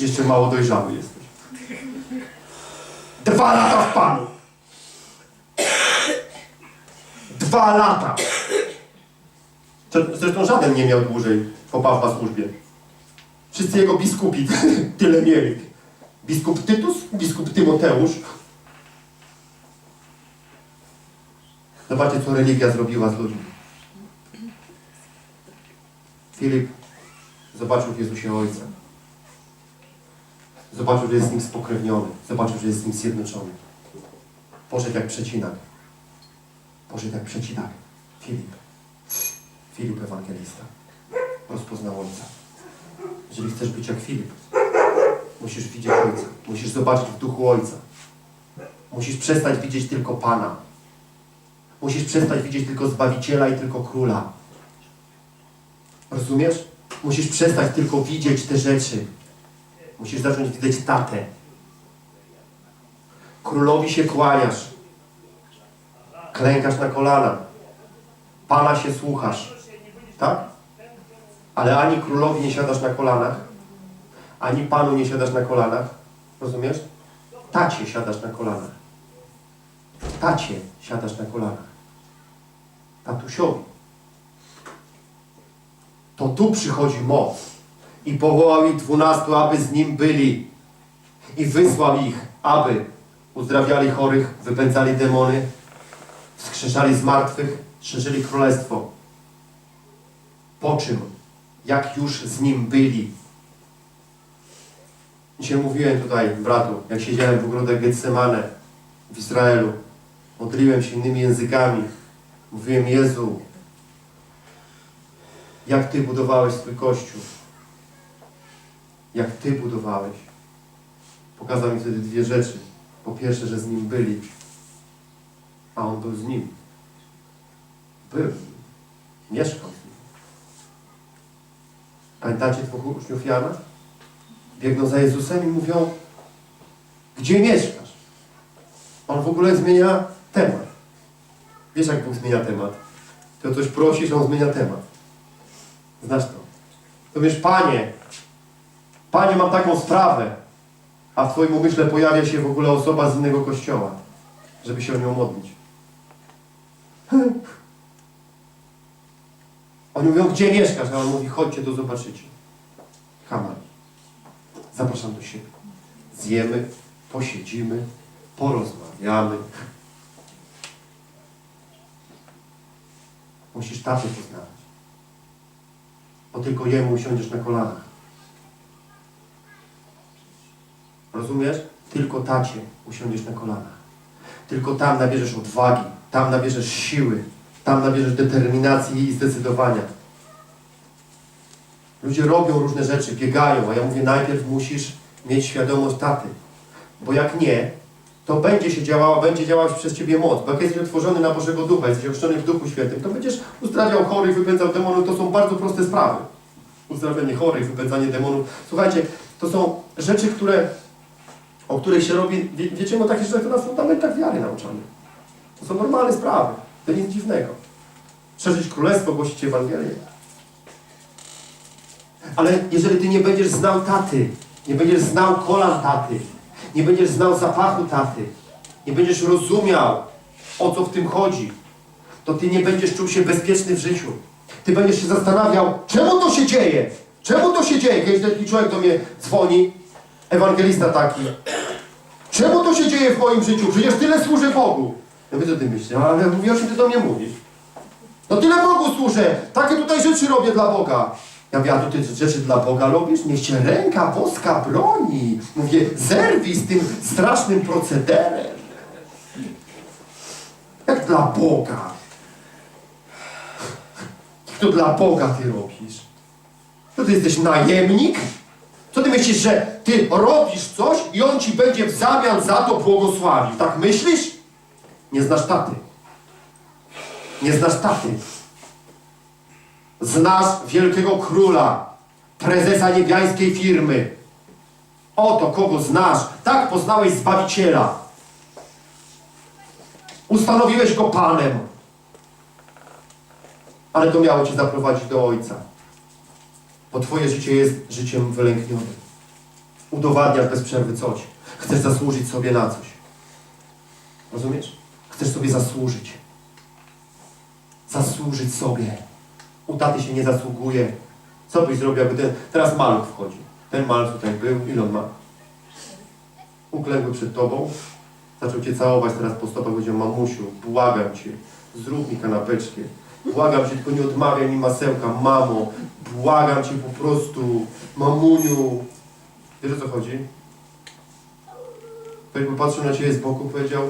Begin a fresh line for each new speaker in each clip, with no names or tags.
Jeszcze mało dojrzały jesteś. Dwa lata w Panu. Dwa lata. Zre- Zresztą żaden nie miał dłużej po Pawła służbie. Wszyscy jego biskupi tyle mieli. Biskup Tytus, biskup Tymoteusz. Zobaczcie, co religia zrobiła z ludźmi. Filip zobaczył w Jezusie Ojca. Zobaczył, że jest z nim spokrewniony. Zobaczył, że jest z nim zjednoczony. Poszedł jak przecinak. Poszedł jak przecinak. Filip. Filip Ewangelista. Rozpoznał Ojca. Jeżeli chcesz być jak Filip, musisz widzieć Ojca. Musisz zobaczyć w duchu Ojca. Musisz przestać widzieć tylko Pana. Musisz przestać widzieć tylko Zbawiciela i tylko Króla. Rozumiesz? Musisz przestać tylko widzieć te rzeczy. Musisz zacząć widzieć tatę. Królowi się kłaniasz. Klękasz na kolana. Pana się słuchasz. Tak? Ale ani królowi nie siadasz na kolanach, ani panu nie siadasz na kolanach. Rozumiesz? Tacie siadasz na kolanach. Tacie siadasz na kolanach. Tatusiowi. To tu przychodzi moc. I powołał ich dwunastu, aby z nim byli. I wysłał ich, aby uzdrawiali chorych, wypędzali demony, wskrzeszali zmartwych, szerzyli królestwo. Po czym, jak już z nim byli. Dzisiaj mówiłem tutaj bratu, jak siedziałem w ogrodach Getsemane w Izraelu. Modliłem się innymi językami. Mówiłem, Jezu, jak Ty budowałeś swój Kościół. Jak Ty budowałeś. Pokazał mi wtedy dwie rzeczy. Po pierwsze, że z Nim byli, a On był z Nim. Był. Mieszkał z Nim. Pamiętacie dwóch uczniów Jana? Biegną za Jezusem i mówią, gdzie mieszkasz? On w ogóle zmienia temat. Wiesz, jak Bóg zmienia temat? Ty o coś prosisz, On zmienia temat. Znasz to. To wiesz, Panie, Panie, mam taką sprawę, a w Twoim umyśle pojawia się w ogóle osoba z innego kościoła, żeby się o nią modlić. Oni mówią, gdzie mieszkasz? A on mówi, chodźcie, to zobaczycie. Kamal. Zapraszam do siebie. Zjemy, posiedzimy, porozmawiamy. Musisz tatę poznawać. Bo tylko jemu usiądziesz na kolanach. Rozumiesz? Tylko tacie usiądziesz na kolanach. Tylko tam nabierzesz odwagi, tam nabierzesz siły, tam nabierzesz determinacji i zdecydowania. Ludzie robią różne rzeczy, biegają, a ja mówię, najpierw musisz mieć świadomość taty. Bo jak nie, to będzie się działała, będzie działać przez Ciebie moc. Bo jak jesteś otworzony na Bożego Ducha, jesteś ochrzczony w Duchu Świętym, to będziesz uzdrawiał chorych, wypędzał demonów. To są bardzo proste sprawy. Uzdrawianie chorych, wypędzanie demonów. Słuchajcie, to są rzeczy, które, o których się robi, wie, wiecie, no takie rzeczy to na fundamentach wiary nauczane. To są normalne sprawy. To nic dziwnego. Szerzyć królestwo, głosić Ewangelię. Ale jeżeli ty nie będziesz znał taty, nie będziesz znał kolan taty, nie będziesz znał zapachu taty, nie będziesz rozumiał, o co w tym chodzi, to ty nie będziesz czuł się bezpieczny w życiu. Ty będziesz się zastanawiał, czemu to się dzieje? Czemu to się dzieje? Kiedyś taki człowiek do mnie dzwoni, ewangelista taki. Czemu to się dzieje w moim życiu? Przecież tyle służę Bogu. Ja mówię, co ty myślisz? Ale mówię, o czym ty do mnie mówisz? No tyle Bogu służę, takie tutaj rzeczy robię dla Boga. Ja mówię, a to ty rzeczy dla Boga robisz? Niech cię ręka boska broni. Mówię, zerwij z tym strasznym procederem. Jak dla Boga? Jak to dla Boga ty robisz? To ty jesteś najemnik? Co ty myślisz, że ty robisz coś i on ci będzie w zamian za to błogosławił? Tak myślisz? Nie znasz taty. Nie znasz taty. Znasz wielkiego króla, prezesa niebiańskiej firmy. Oto kogo znasz. Tak poznałeś Zbawiciela. Ustanowiłeś go Panem. Ale to miało Cię zaprowadzić do Ojca. Bo Twoje życie jest życiem wylęknionym. Udowadniasz bez przerwy coś. Chcesz zasłużyć sobie na coś. Rozumiesz? Chcesz sobie zasłużyć. Zasłużyć sobie. U taty się nie zasługuje. Co byś zrobił, jakby ten... Teraz maluch wchodzi. Ten maluch tutaj był. Ile on ma? Uklękły przed tobą. Zaczął cię całować teraz po stopach. Powiedział, mamusiu, błagam cię. Zrób mi kanapeczkę. Błagam cię, tylko nie odmawiaj mi masełka. Mamo, błagam cię po prostu. Mamuniu. Wiesz o co chodzi? To jakby patrzył na ciebie z boku, powiedział,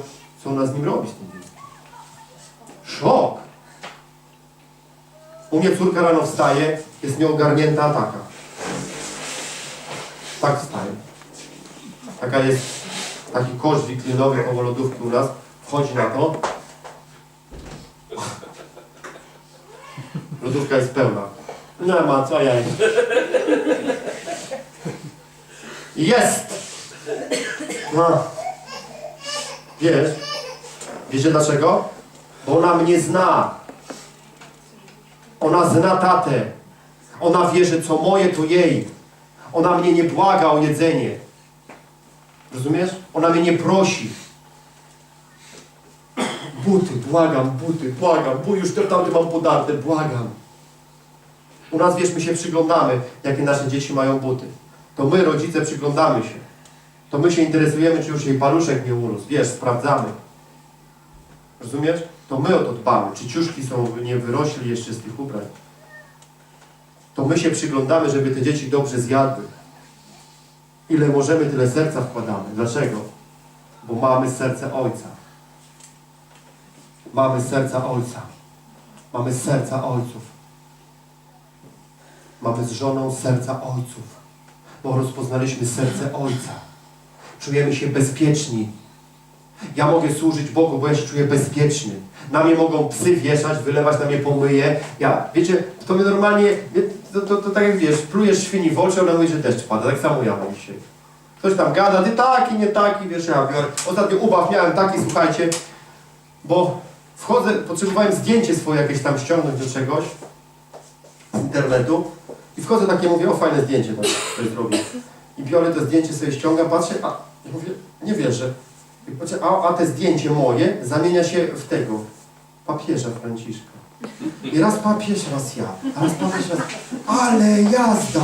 co ona z nim robi z tym dzieckiem. Szok! U mnie córka rano wstaje, jest nieogarnięta ataka. Tak wstaje. Taka jest, taki kosz wiklinowy koło lodówki u nas, wchodzi na to. Lodówka jest pełna. Nie ma, co ja. Jest! No. Wiesz? Wiecie dlaczego? Bo ona mnie zna. Ona zna tatę. Ona wie, że co moje, to jej. Ona mnie nie błaga o jedzenie. Rozumiesz? Ona mnie nie prosi. Buty, błagam, buty, błagam, bo już te tamte mam podarte, błagam. U nas, wiesz, my się przyglądamy, jakie nasze dzieci mają buty. To my, rodzice, przyglądamy się. To my się interesujemy, czy już jej paluszek nie urósł. Wiesz, sprawdzamy. Rozumiesz? To my o to dbamy. Czy ciuszki są, nie wyrośli jeszcze z tych ubrań. To my się przyglądamy, żeby te dzieci dobrze zjadły. Ile możemy, tyle serca wkładamy. Dlaczego? Bo mamy serce Ojca. Mamy serca Ojca. Mamy serca Ojców. Mamy z żoną serca Ojców. Bo rozpoznaliśmy serce Ojca. Czujemy się bezpieczni. Ja mogę służyć Bogu, bo ja się czuję bezpieczny. Na mnie mogą psy wieszać, wylewać na mnie pomyje. Ja, wiecie, to mnie normalnie, to, to, to tak jak wiesz, plujesz świni w oczy, ona mówi, że deszcz pada. Tak samo ja mam dzisiaj. Ktoś tam gada, ty taki, nie taki, wiesz, ja biorę. Ostatnio ubaw miałem taki, słuchajcie, bo wchodzę, potrzebowałem zdjęcie swoje jakieś tam ściągnąć do czegoś z internetu i wchodzę takie, mówię, o fajne zdjęcie tam ktoś zrobił. I biorę to zdjęcie, sobie ściągam, patrzę, a ja mówię, nie wierzę. Patrzę, a, a te zdjęcie moje zamienia się w tego, papieża Franciszka. I raz papież, raz ja. A raz papież, raz... Ale jazda!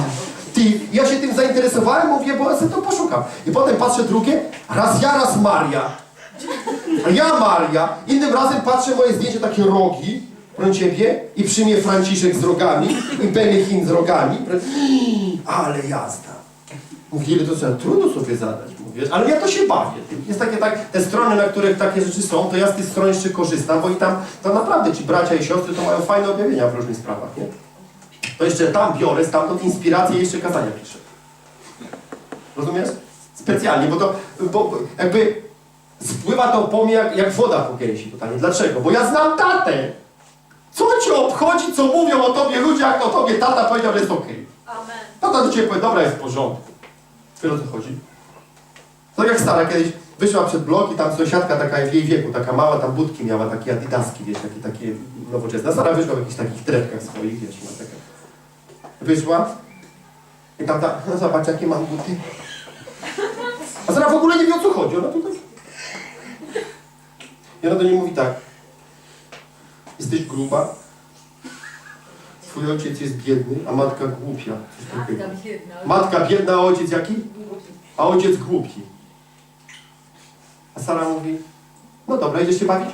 Ty, ja się tym zainteresowałem, mówię, bo ja sobie to poszukam. I potem patrzę drugie, raz ja, raz Maria. Ja Maria. Innym razem patrzę moje zdjęcie, takie rogi, proszę ciebie, i przy mnie Franciszek z rogami, i Benechin z rogami. Ale jazda. Mówię, ile to trzeba, trudno sobie zadać, mówię, ale ja to się bawię. Jest takie, tak, te strony, na których takie rzeczy są, to ja z tych stron jeszcze korzystam, bo i tam, to naprawdę ci bracia i siostry to mają fajne objawienia w różnych sprawach, nie? To jeszcze tam biorę, stamtąd inspirację i jeszcze kazania piszę. Rozumiesz? Specjalnie, bo to, bo jakby spływa to po mnie jak, jak woda po gęsi totalnie. Dlaczego? Bo ja znam tatę. Co cię obchodzi, co mówią o tobie ludzie, jak o tobie tata powiedział, że jest okej.
Amen.
Tata do ciebie powie, dobra, jest w porządku. Wiesz o co chodzi? To jak stara kiedyś wyszła przed blok i tam sąsiadka taka w jej wieku, taka mała, tam budki miała, takie adidaski, wiesz, takie, takie nowoczesne. Stara wyszła w jakichś takich trepkach swoich, wiesz, ma takie. Wyszła i tam ta, no zobacz jakie mam buty. A Zara w ogóle nie wie o co chodzi, ona tutaj... I ona do niej mówi tak. Jesteś gruba, twój ojciec jest biedny, a matka głupia.
Matka biedna.
Matka biedna, a ojciec jaki? A ojciec głupi. A Sara mówi, no dobra, idziesz się bawić?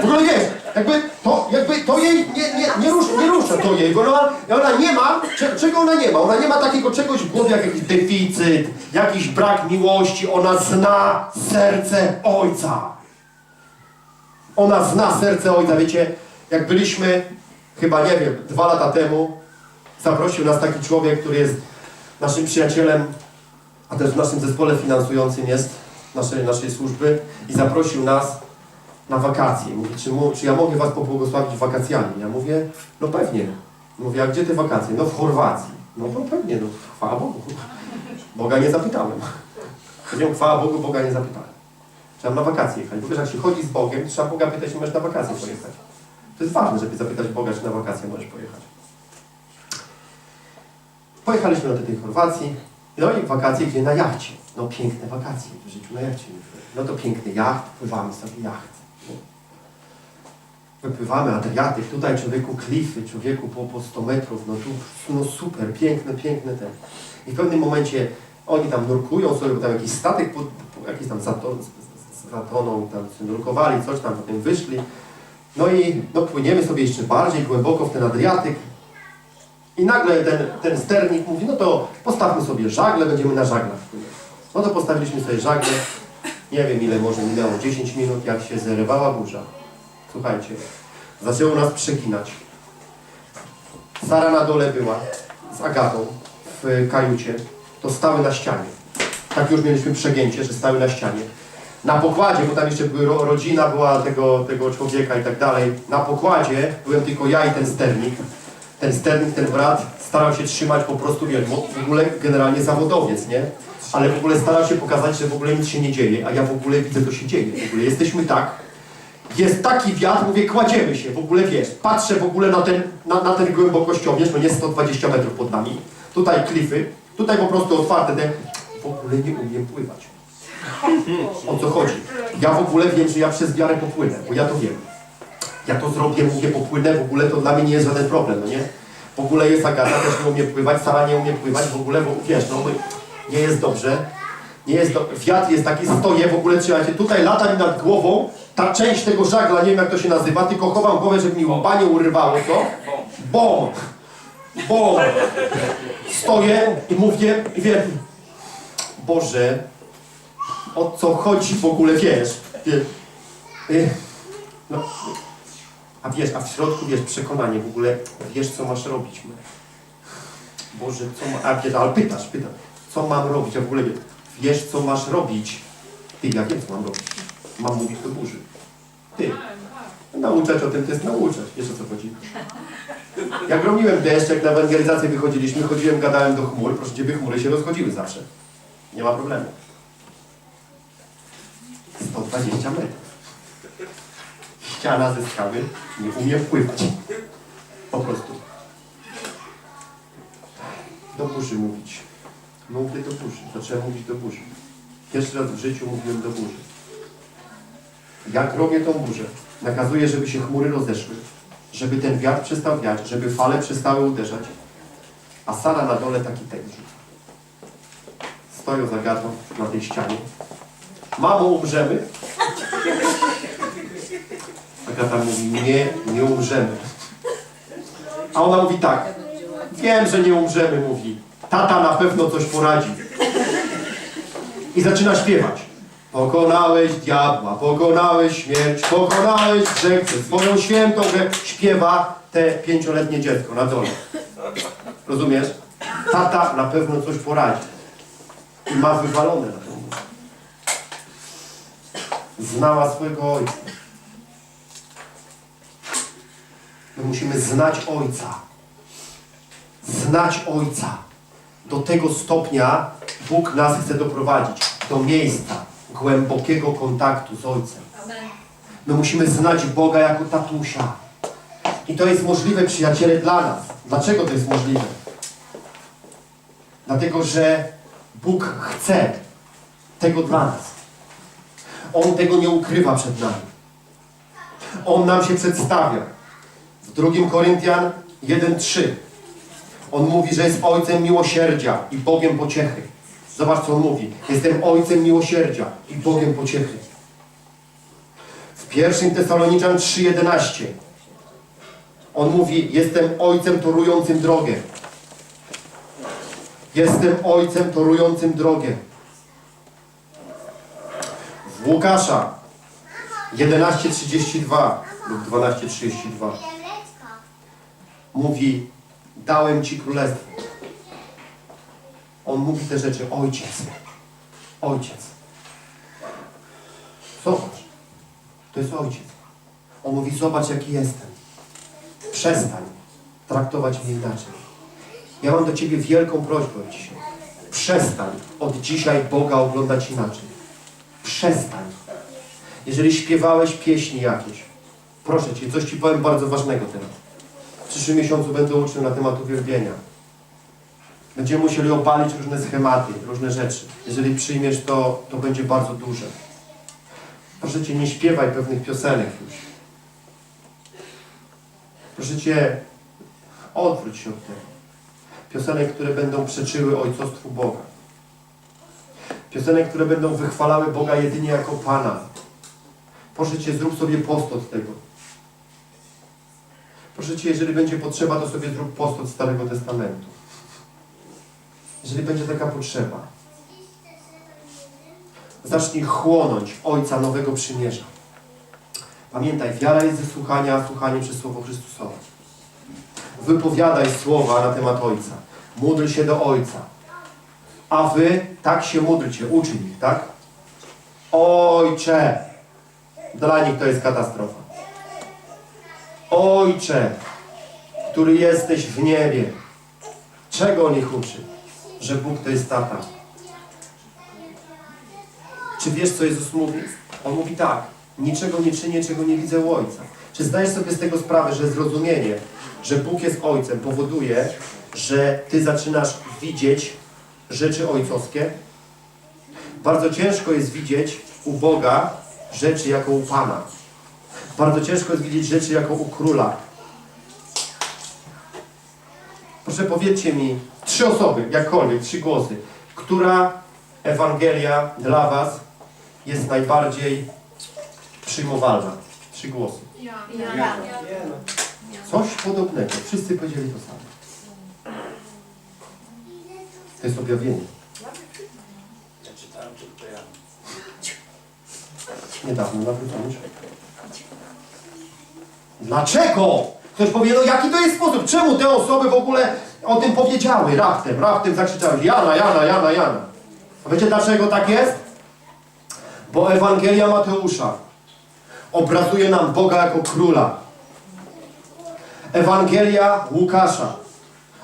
W ogóle wiesz, jakby to, jakby to jej nie, nie, nie, rusz, nie rusza to jej, bo ona, ona nie ma, cze, czego ona nie ma? Ona nie ma takiego czegoś w głowie jak jakiś deficyt, jakiś brak miłości. Ona zna serce Ojca. Ona zna serce Ojca. Wiecie, jak byliśmy, chyba nie wiem, dwa lata temu, zaprosił nas taki człowiek, który jest naszym przyjacielem, a też w naszym zespole finansującym jest naszej, naszej służby i zaprosił nas na wakacje. Mówi, czy, mu, czy ja mogę was pobłogosławić wakacjami? Ja mówię, no pewnie. Mówię, a gdzie te wakacje? No w Chorwacji. No to pewnie, no chwała Bogu. Boga nie zapytałem. Chwała Bogu, Boga nie zapytałem. Trzeba na wakacje jechać. Bo wiesz, jak się chodzi z Bogiem, trzeba Boga pytać, czy możesz na wakacje pojechać. To jest ważne, żeby zapytać Boga, czy na wakacje możesz pojechać. Pojechaliśmy do tej Chorwacji, no i wakacje gdzie na jachcie. No piękne wakacje w życiu na jachcie. No to piękny jacht, pływamy sobie jacht. No. Wypływamy, Adriatyk, tutaj człowieku klify, człowieku po, po 100 metrów, no tu no super, piękne, piękne ten. I w pewnym momencie oni tam nurkują sobie, bo tam jakiś statek, jakiś tam zaton, zatonął, tam się nurkowali, coś tam, potem wyszli. No i no, płyniemy sobie jeszcze bardziej głęboko w ten Adriatyk. I nagle ten, ten sternik mówi, no to postawmy sobie żagle, będziemy na żaglach. No to postawiliśmy sobie żagle. Nie wiem ile może minęło, 10 minut, jak się zerywała burza. Słuchajcie, zaczęło nas przeginać. Sara na dole była z Agatą w kajucie, to stały na ścianie. Tak już mieliśmy przegięcie, że stały na ścianie. Na pokładzie, bo tam jeszcze były ro, rodzina była tego, tego człowieka i tak dalej. Na pokładzie byłem tylko ja i ten sternik. Ten sternik, ten brat starał się trzymać po prostu, bo w ogóle generalnie zawodowiec, nie? Ale w ogóle starał się pokazać, że w ogóle nic się nie dzieje, a ja w ogóle widzę, co się dzieje. W ogóle jesteśmy tak, jest taki wiatr, mówię, kładziemy się, w ogóle wiesz, patrzę w ogóle na ten, na, na ten głębokościomierz, no nie 120 metrów pod nami, tutaj klify, tutaj po prostu otwarte te, w ogóle nie umiem pływać. O co chodzi? Ja w ogóle wiem, że ja przez wiarę popłynę, bo ja to wiem. Ja to zrobię, mówię, popłynę, w ogóle to dla mnie nie jest żaden problem, no nie? W ogóle jest Agata, też nie umie pływać, Sara nie umie pływać, w ogóle, bo wiesz, no nie jest dobrze. Nie jest do... Wiatr jest taki, stoję, w ogóle trzeba się tutaj lata mi nad głową, ta część tego żagla, nie wiem jak to się nazywa, tylko chowam głowę, żeby mi łba nie urywało, co? Bom! Bom! Stoję i mówię, i wiem, Boże, o co chodzi w ogóle, wiesz? Wie- y, No, a wiesz, a w środku, wiesz, przekonanie w ogóle, wiesz, co masz robić. Boże, co ma... A wiesz, ale pytasz, pytasz, co mam robić? A w ogóle wiesz, wiesz, co masz robić. Ty, ja wiem, co mam robić. Mam mówić do burzy. Ty. Nauczać o tym, to jest nauczać. Wiesz, o co chodzi. Jak robiłem deszcz, jak na ewangelizację wychodziliśmy, chodziłem, gadałem do chmur, proszę Ciebie, chmury się rozchodziły zawsze. Nie ma problemu. 120 metrów. Ściana ze skały, nie umiem pływać. Po prostu. Do burzy mówić. Mówię do burzy. Zacząłem mówić do burzy. Pierwszy raz w życiu mówiłem do burzy. Jak robię tą burzę? Nakazuję, żeby się chmury rozeszły, żeby ten wiatr przestał wiać, żeby fale przestały uderzać. A Sara na dole taki tekst rzuca. Stoją za gatą na tej ścianie. Mamo, umrzemy? Agata mówi, nie, nie umrzemy. A ona mówi tak, wiem, że nie umrzemy, mówi. Tata na pewno coś poradzi. I zaczyna śpiewać. Pokonałeś diabła, pokonałeś śmierć, pokonałeś grzech, swoją świętą grę. Śpiewa te pięcioletnie dziecko na dole. Rozumiesz? Tata na pewno coś poradzi. I ma wywalone na. Znała swojego ojca. My musimy znać Ojca. Znać Ojca. Do tego stopnia Bóg nas chce doprowadzić. Do miejsca głębokiego kontaktu z Ojcem. My musimy znać Boga jako tatusia. I to jest możliwe, przyjaciele, dla nas. Dlaczego to jest możliwe? Dlatego, że Bóg chce tego dla nas. On tego nie ukrywa przed nami. On nam się przedstawia. W 2 Koryntian 1:3 On mówi, że jest Ojcem miłosierdzia i Bogiem pociechy. Zobacz, co on mówi. Jestem Ojcem miłosierdzia i Bogiem pociechy. W 1 Tesaloniczan 3:11 On mówi, jestem Ojcem torującym drogę. Jestem Ojcem torującym drogę. Łukasza 11:32 lub 12:32 mówi dałem Ci królestwo. On mówi te rzeczy, ojciec. Ojciec. Zobacz. To jest ojciec. On mówi, zobacz jaki jestem. Przestań traktować mnie inaczej. Ja mam do Ciebie wielką prośbę dzisiaj. Przestań od dzisiaj Boga oglądać inaczej. Przestań. Jeżeli śpiewałeś pieśni jakieś, proszę Cię, coś Ci powiem bardzo ważnego teraz. W przyszłym miesiącu będę uczył na temat uwielbienia. Będziemy musieli obalić różne schematy, różne rzeczy. Jeżeli przyjmiesz to, to będzie bardzo duże. Proszę Cię, nie śpiewaj pewnych piosenek już. Proszę Cię, odwróć się od tego. Piosenek, które będą przeczyły ojcostwu Boga. Piosenek, które będą wychwalały Boga jedynie jako Pana. Proszę Cię, zrób sobie post od tego. Proszę Cię, jeżeli będzie potrzeba, to sobie zrób post od Starego Testamentu. Jeżeli będzie taka potrzeba. Zacznij chłonąć Ojca Nowego Przymierza. Pamiętaj, wiara jest ze słuchania, a słuchanie przez Słowo Chrystusowe. Wypowiadaj słowa na temat Ojca. Módl się do Ojca. A wy tak się módlcie, uczyń ich, tak? Ojcze. Dla nich to jest katastrofa. Ojcze, który jesteś w niebie. Czego on ich uczy? Że Bóg to jest tata. Czy wiesz, co Jezus mówi? On mówi tak. Niczego nie czynię, czego nie widzę u Ojca. Czy zdajesz sobie z tego sprawę, że zrozumienie, że Bóg jest Ojcem, powoduje, że Ty zaczynasz widzieć rzeczy ojcowskie? Bardzo ciężko jest widzieć u Boga rzeczy jako u Pana. Bardzo ciężko jest widzieć rzeczy jako u Króla. Proszę powiedzcie mi, trzy osoby, jakkolwiek, trzy głosy, która Ewangelia dla Was jest najbardziej przyjmowalna? Trzy głosy.
Ja.
Coś podobnego. Wszyscy powiedzieli to samo. To jest objawienie.
Ja czytałem tylko ja.
Niedawno nawrócony człowiek. Dlaczego? Ktoś powie, no jaki to jest sposób? Czemu te osoby w ogóle o tym powiedziały? Raptem, raptem zakrzyczały. Jana, Jana, Jana, Jana. A wiecie dlaczego tak jest? Bo Ewangelia Mateusza obrazuje nam Boga jako króla. Ewangelia Łukasza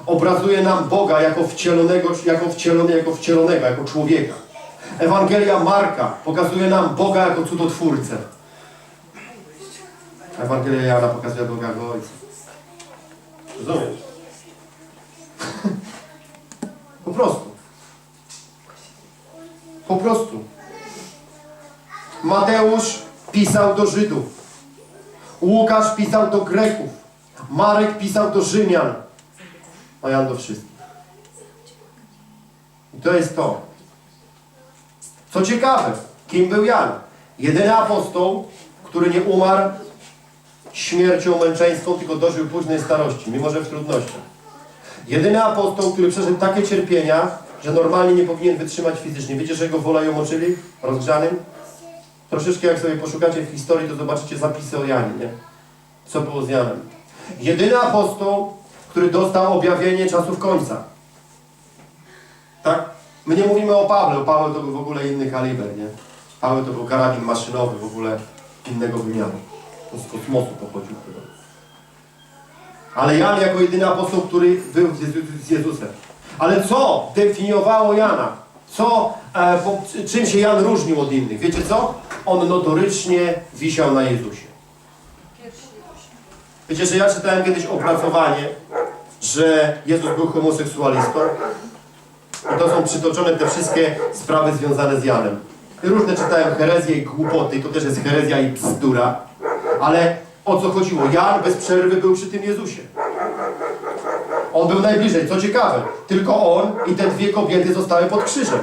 obrazuje nam Boga jako wcielonego, jako jako wcielonego, jako człowieka. Ewangelia Marka pokazuje nam Boga jako cudotwórcę. Ewangelia Jana pokazuje Boga jako Ojca. Rozumiesz? po prostu. Po prostu. Mateusz pisał do Żydów. Łukasz pisał do Greków. Marek pisał do Rzymian. A Jan do wszystkich. I to jest to. Co ciekawe, kim był Jan? Jedyny apostoł, który nie umarł śmiercią męczeńską, tylko dożył późnej starości, mimo że w trudnościach. Jedyny apostoł, który przeszedł takie cierpienia, że normalnie nie powinien wytrzymać fizycznie. Wiecie, że go wola ją moczyli? Rozgrzanym? Troszeczkę jak sobie poszukacie w historii, to zobaczycie zapisy o Janie, nie? Co było z Janem. Jedyny apostoł, który dostał objawienie czasów końca. Tak? My nie mówimy o Pawle, Paweł to był w ogóle inny kaliber, nie? Paweł to był karabin maszynowy w ogóle innego wymiaru. On z kosmosu pochodził chyba. Ale Jan jako jedyny apostoł, który był z Jezu- z Jezusem. Ale co definiowało Jana? Co, e, po, czym się Jan różnił od innych? Wiecie co? On notorycznie wisiał na Jezusie. Wiecie, że ja czytałem kiedyś opracowanie, że Jezus był homoseksualistą. I to są przytoczone te wszystkie sprawy związane z Janem. I różne czytałem herezje i głupoty, to też jest herezja i bzdura. Ale o co chodziło? Jan bez przerwy był przy tym Jezusie. On był najbliżej. Co ciekawe, tylko on i te dwie kobiety zostały pod krzyżem.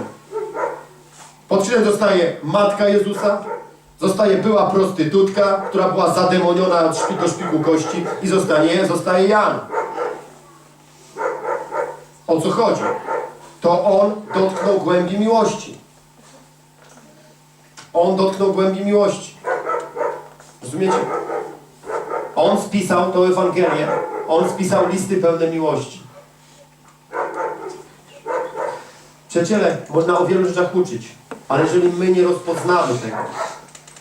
Pod krzyżem zostaje matka Jezusa, zostaje była prostytutka, która była zademoniona do szpiku kości i zostanie, zostaje Jan. O co chodzi? To on dotknął głębi miłości. On dotknął głębi miłości. Rozumiecie? On spisał tą Ewangelię. On spisał listy pełne miłości. Przyjaciele, można o wielu rzeczach uczyć, ale jeżeli my nie rozpoznamy tego,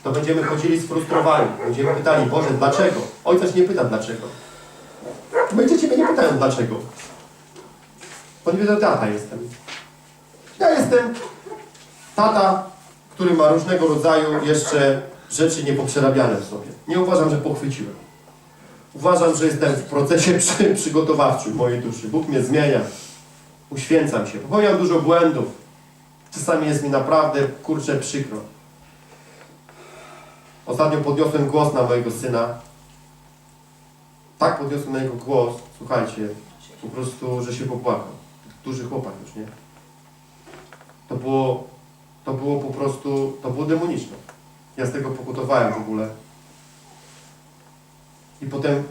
to będziemy chodzili sfrustrowani. Będziemy pytali, Boże, dlaczego? Ojciec nie pyta dlaczego. Będzie Ciebie nie pytają dlaczego. Bo wiedzą, tata jestem. Ja jestem tata, który ma różnego rodzaju jeszcze rzeczy niepoprzerabiane w sobie. Nie uważam, że pochwyciłem. Uważam, że jestem w procesie przy, przygotowawczym mojej duszy. Bóg mnie zmienia. Uświęcam się. Popełniam dużo błędów. Czasami jest mi naprawdę, kurczę, przykro. Ostatnio podniosłem głos na mojego syna. Tak podniosłem na niego głos, słuchajcie, po prostu, że się popłakał. Duży chłopak już, nie? To było, to było po prostu, to było demoniczne. Ja z tego pokutowałem w ogóle. I potem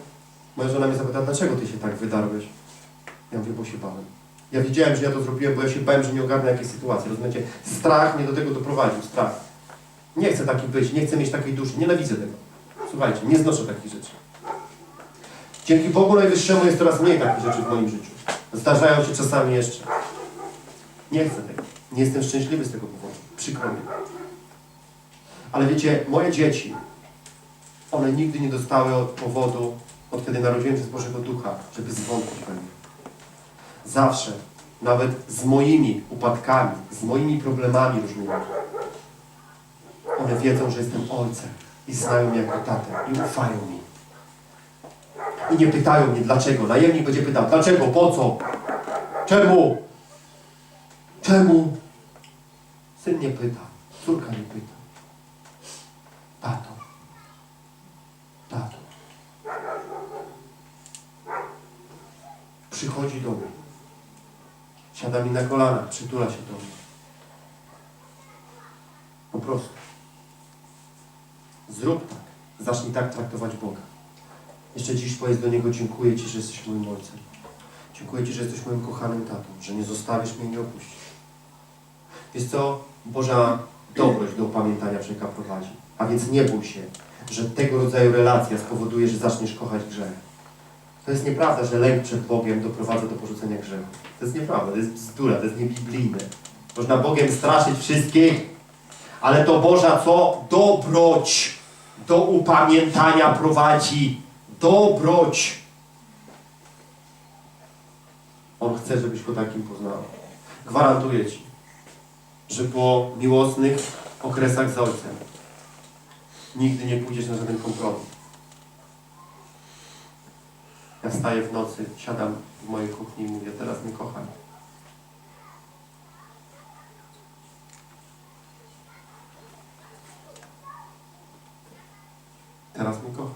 moja żona mnie zapytała, dlaczego ty się tak wydarłeś? Ja mówię, bo się bałem. Ja wiedziałem, że ja to zrobiłem, bo ja się bałem, że nie ogarnę jakiejś sytuacji. Rozumiecie? Strach mnie do tego doprowadził, strach. Nie chcę taki być, nie chcę mieć takiej duszy, nienawidzę tego. Słuchajcie, nie znoszę takich rzeczy. Dzięki Bogu Najwyższemu jest coraz mniej takich rzeczy w moim życiu. Zdarzają się czasami jeszcze. Nie chcę tego. Nie jestem szczęśliwy z tego powodu. Przykro mi. Ale wiecie, moje dzieci, one nigdy nie dostały od powodu, od kiedy narodziłem się z Bożego Ducha, żeby zwątpić we mnie. Zawsze, nawet z moimi upadkami, z moimi problemami różnymi, one wiedzą, że jestem ojcem i znają mnie jako tatę i ufają mi. I nie pytają mnie dlaczego. Najemnik będzie pytał, dlaczego, po co, czemu, czemu. Syn nie pyta, córka nie pyta. Tato, tato. Przychodzi do mnie. Siada mi na kolanach, przytula się do mnie. Po prostu. Zrób tak. Zacznij tak traktować Boga. Jeszcze dziś powiedz do Niego, dziękuję Ci, że jesteś moim Ojcem. Dziękuję Ci, że jesteś moim kochanym tatą, że nie zostawisz mnie i nie opuścisz. Wiesz co? Boża dobrość do opamiętania człowieka prowadzi. A więc nie bój się, że tego rodzaju relacja spowoduje, że zaczniesz kochać grzech. To jest nieprawda, że lęk przed Bogiem doprowadza do porzucenia grzechu. To jest nieprawda, to jest bzdura, to jest niebiblijne. Można Bogiem straszyć wszystkich, ale to Boża co? Dobroć do upamiętania prowadzi. Dobroć. On chce, żebyś go takim poznał. Gwarantuję Ci, że po miłosnych okresach z Ojcem nigdy nie pójdziesz na żaden kompromis. Ja wstaję w nocy, siadam w mojej kuchni i mówię, teraz mnie kochaj. Teraz mnie kocha.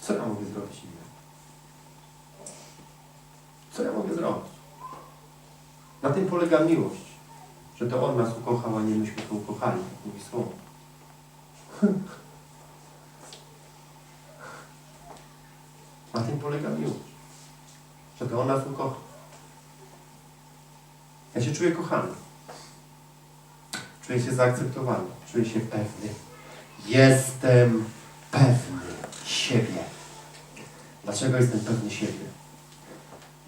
Co ja mogę zrobić innego? Co ja mogę zrobić? Na tym polega miłość, że to On nas ukochał, a nie myśmy go ukochali, jak mówi słowo. Na tym polega miłość, że to On nas ukocha. Ja się czuję kochany. Czuję się zaakceptowany. Czuję się pewny. Jestem pewny siebie. Dlaczego jestem pewny siebie?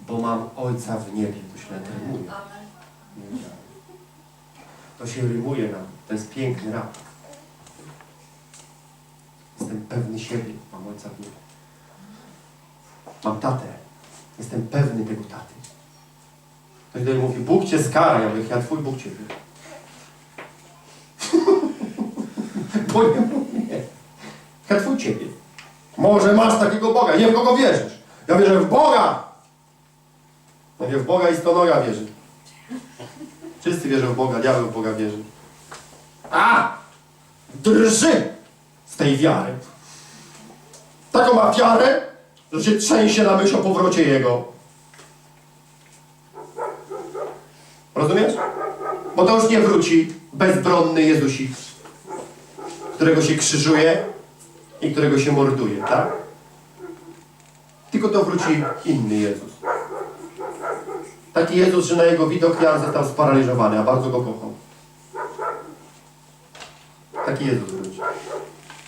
Bo mam Ojca w niebie. To się nawet rymuje. To się rymuje nam. To jest piękny rap. Jestem pewny siebie. Mam Ojca w niebie. Mam tatę. Jestem pewny tego taty. Ktoś do mnie mówi, Bóg cię skara. Ja mówię, ja twój Bóg ciebie. Bo nie mówię. Ja twój ciebie. Może masz takiego Boga. Nie w kogo wierzysz. Ja wierzę w Boga. Mówię, w Boga i stonoga wierzy. Wszyscy wierzą w Boga, diabeł w Boga wierzy. A! Drży z tej wiary. Taką ma wiarę, że się trzęsie na myśl o powrocie Jego. Rozumiesz? Bo to już nie wróci bezbronny Jezusik, którego się krzyżuje i którego się morduje, tak? Tylko to wróci inny Jezus. Taki Jezus, że na jego widok Jan został sparaliżowany, a bardzo go kochał. Taki Jezus wróci.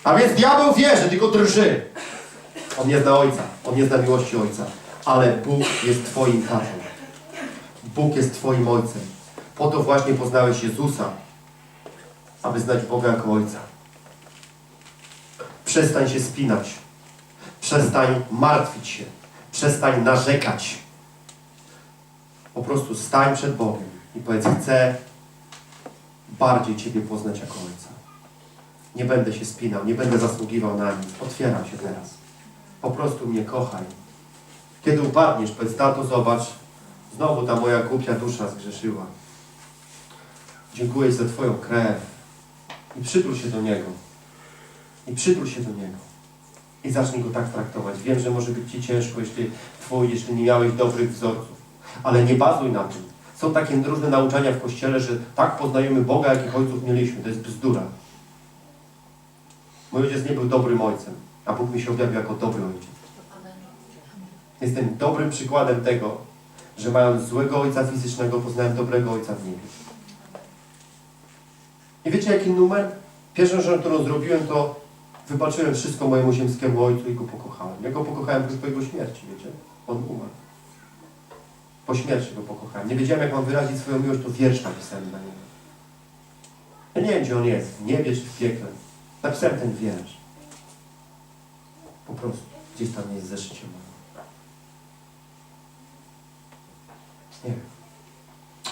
A więc diabeł wierzy, tylko drży. On nie zna Ojca, on nie zna miłości Ojca, ale Bóg jest Twoim tatą. Bóg jest Twoim Ojcem. Po to właśnie poznałeś Jezusa, aby znać Boga jako Ojca. Przestań się spinać. Przestań martwić się. Przestań narzekać. Po prostu stań przed Bogiem i powiedz, chcę bardziej Ciebie poznać jako Ojca. Nie będę się spinał, nie będę zasługiwał na nic. Otwieram się teraz. Po prostu mnie kochaj Kiedy upadniesz, powiedz, tato, zobacz, znowu ta moja głupia dusza zgrzeszyła. Dziękuję za Twoją krew. I przytul się do Niego. I przytul się do Niego. I zacznij Go tak traktować. Wiem, że może być Ci ciężko, jeśli Twój, jeśli nie miałeś dobrych wzorców. Ale nie bazuj na tym. Są takie różne nauczania w Kościele, że tak poznajemy Boga, jakich ojców mieliśmy. To jest bzdura. Mój ojciec nie był dobrym ojcem, a Bóg mi się objawił jako dobry ojciec. Jestem dobrym przykładem tego, że mając złego ojca fizycznego, poznałem dobrego ojca w niebie. I wiecie jaki numer? Pierwszą rzeczą, którą zrobiłem, to wybaczyłem wszystko mojemu ziemskiemu ojcu i go pokochałem. Ja go pokochałem po jego śmierci, wiecie? On umarł. Po śmierci go pokochałem. Nie wiedziałem, jak mam wyrazić swoją miłość, to wiersz napisałem dla niego. Ja nie wiem, gdzie on jest, w niebie czy w piekle. Napisałem ten wiersz. Po prostu. Gdzieś tam jest zeszycie. Nie wiem.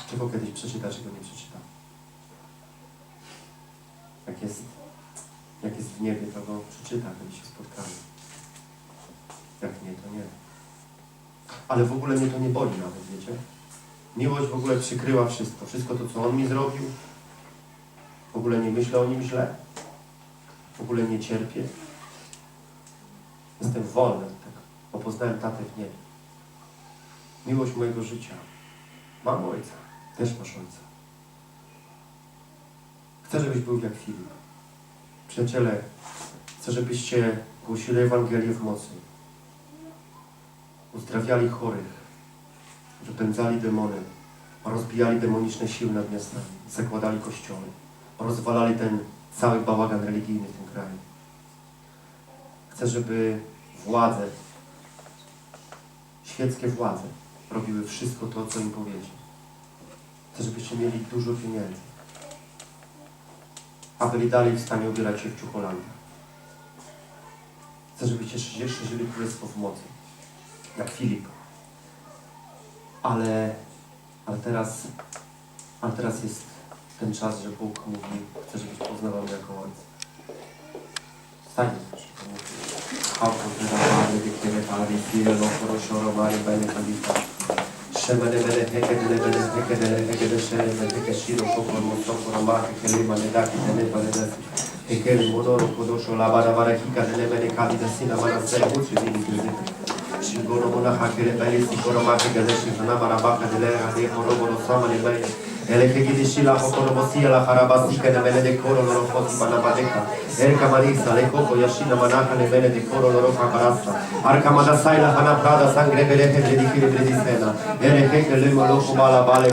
Czy go kiedyś przeczyta, czy go nie przeczyta. Jak jest, jak jest w niebie, to go przeczyta, kiedy się spotkamy. Jak nie, to nie. Ale w ogóle mnie to nie boli nawet, wiecie? Miłość w ogóle przykryła wszystko. Wszystko to, co on mi zrobił. W ogóle nie myślę o nim źle. W ogóle nie cierpię. Jestem wolny od tego, bo poznałem tatę w niebie. Miłość mojego życia. Mam ojca. Też masz ojca. Chcę, żebyś był jak Filip. Przyjaciele, chcę, żebyście głosili Ewangelię w mocy. Uzdrawiali chorych, wypędzali demony, rozbijali demoniczne siły nad miastami, zakładali kościoły, rozwalali ten cały bałagan religijny w tym kraju. Chcę, żeby władze, świeckie władze robiły wszystko to, co im powiedzie. Chcę, żebyście mieli dużo pieniędzy, a byli dalej w stanie ubierać się w ciucholanda. Chcę, żebyście szerzy- szerzyli królestwo w mocy, jak Filip. Ale, ale teraz, ale teraz jest ten czas, że Bóg mówi, chcę, żebyś poznawał jako Ojca. Stańmy proszę. Hałko, wydawany, wykiery, pali, chwilę, no, porosioro, mary, bene, kalita. Szemene, bene, heke, dele, bene, heke, dele, heke, de, szere, bene, heke, shiro, koko, mosoko, roma, heke, lima, γονομόνα χάκερε τα ίστη κορομάχη και δε συμφωνά μαραμπάχα τη λέγα τη χορόμονο σάμανη μέγε. Ελέχε και τη σύλλα από κονομοσία λα χαραμπαστή και να μένετε κόρο λορό φώτη παναπαδέχα. Έρκα μαρίσα, λεχό κοιασί να μανάχα να μένετε κόρο λορό χαμπαράσα. Άρκα μαντασάι λα χαναπράδα σαν γκρεβελέχε βρεδίχη βρεδισένα. Έρεχε και λέμε λόγος μπάλα μπάλε